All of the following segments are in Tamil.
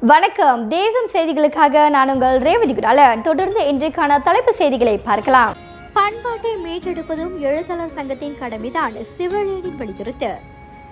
வணக்கம். தேசம் செய்திகளுக்காக நான் உங்கள் ரேவதி குடாலன். தொடர்ந்து இன்றைக்கான தலைப்பு செய்திகளை பார்க்கலாம். பண்பாட்டை மீட்டெடுப்பதும் எழுத்தாளர் சங்கத்தின் கடமைதான். சிவனேடி வலியுறுத்து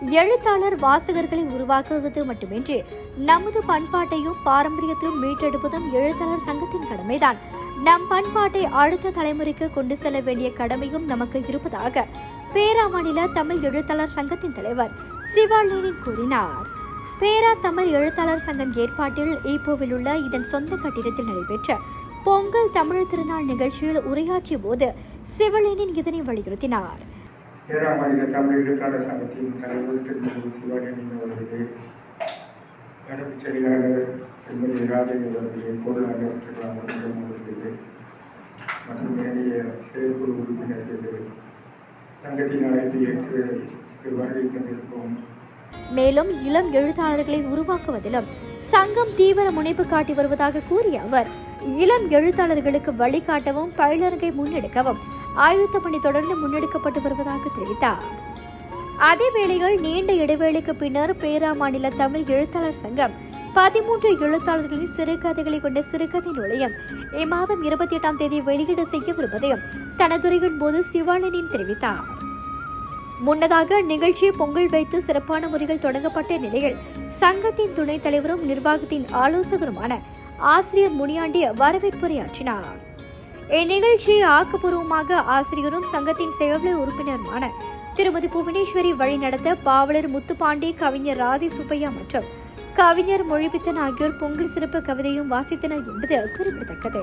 எழுத்தாளர் வாசகர்களை உருவாக்குவது மட்டுமின்றி நமது பண்பாட்டையும் பாரம்பரியத்தையும் மீட்டெடுப்பதும் எழுத்தாளர் சங்கத்தின் கடமைதான். நம் பண்பாட்டை அடுத்த தலைமுறைக்கு கொண்டு செல்ல வேண்டிய கடமையும் நமக்கு இருப்பதாக பேரா மாநில தமிழ் எழுத்தாளர் சங்கத்தின் தலைவர் சிவாலேனின் கூறினார். பேரா தமிழ் எழுத்தாளர் சங்கம் ஏற்பாட்டில் ஈப்போவில் உள்ள இதன் சொந்த கட்டிடத்தில் நடைபெற்ற பொங்கல் தமிழர் திருநாள் நிகழ்ச்சியில் உரையாற்றிய போது சிவலேனின் இதனை வலியுறுத்தினார். பேரா மாநில தமிழ் எழுத்தாளர் சங்கத்தின் தலைவர் திருமதி சிவகேமன் அவர்களே நடப்புச் செயலாளர் திருமதி ராஜன் அவர்களே பொருளாளர் திரு அமர்ந்தம் அவர்களே மற்றும் ஏனைய செயற்குழு உறுப்பினர்களே சங்கத்தின் அழைப்பு ஏற்று வருகை தந்திருக்கும் மேலும் இளம் எழுத்தாளர்களை உருவாக்குவதிலும் சங்கம் தீவிர முனைப்பு காட்டி வருவதாக கூறிய அவர் இளம் எழுத்தாளர்களுக்கு வழிகாட்டவும் பயிலரங்கை முன்னெடுக்கவும் ஆயுத்த பணி தொடர்ந்து முன்னெடுக்கப்பட்டு வருவதாக தெரிவித்தார். அதே வேளையில் நீண்ட இடைவேளைக்கு பின்னர் பேரா மாநில தமிழ் எழுத்தாளர் சங்கம் பதிமூன்று எழுத்தாளர்களின் சிறுகதைகளை கொண்ட சிறுகதை நூலையும் இம்மாதம் இருபத்தி எட்டாம் தேதி வெளியீடு செய்யவிருப்பதையும் தனதுரையின் போது சிவானனின் தெரிவித்தார். முன்னதாக நிகழ்ச்சி பொங்கல் வைத்து சிறப்பான முறையில் தொடங்கப்பட்ட நிலையில் சங்கத்தின் துணைத் தலைவரும் நிர்வாகத்தின் ஆலோசகருமான ஆசிரியர் முனியாண்டி வரவேற்புரையாற்றினார். இந்நிகழ்ச்சியை ஆக்கப்பூர்வமாக ஆசிரியரும் சங்கத்தின் செயலர் உறுப்பினருமான திருமதி புவனேஸ்வரி வழிநடத்த பாவலர் முத்துப்பாண்டி கவிஞர் ராதி சுப்பையா மற்றும் கவிஞர் மொழிபித்தன் ஆகியோர் பொங்கல் சிறப்பு கவிதையும் வாசித்தனர் என்பது குறிப்பிடத்தக்கது.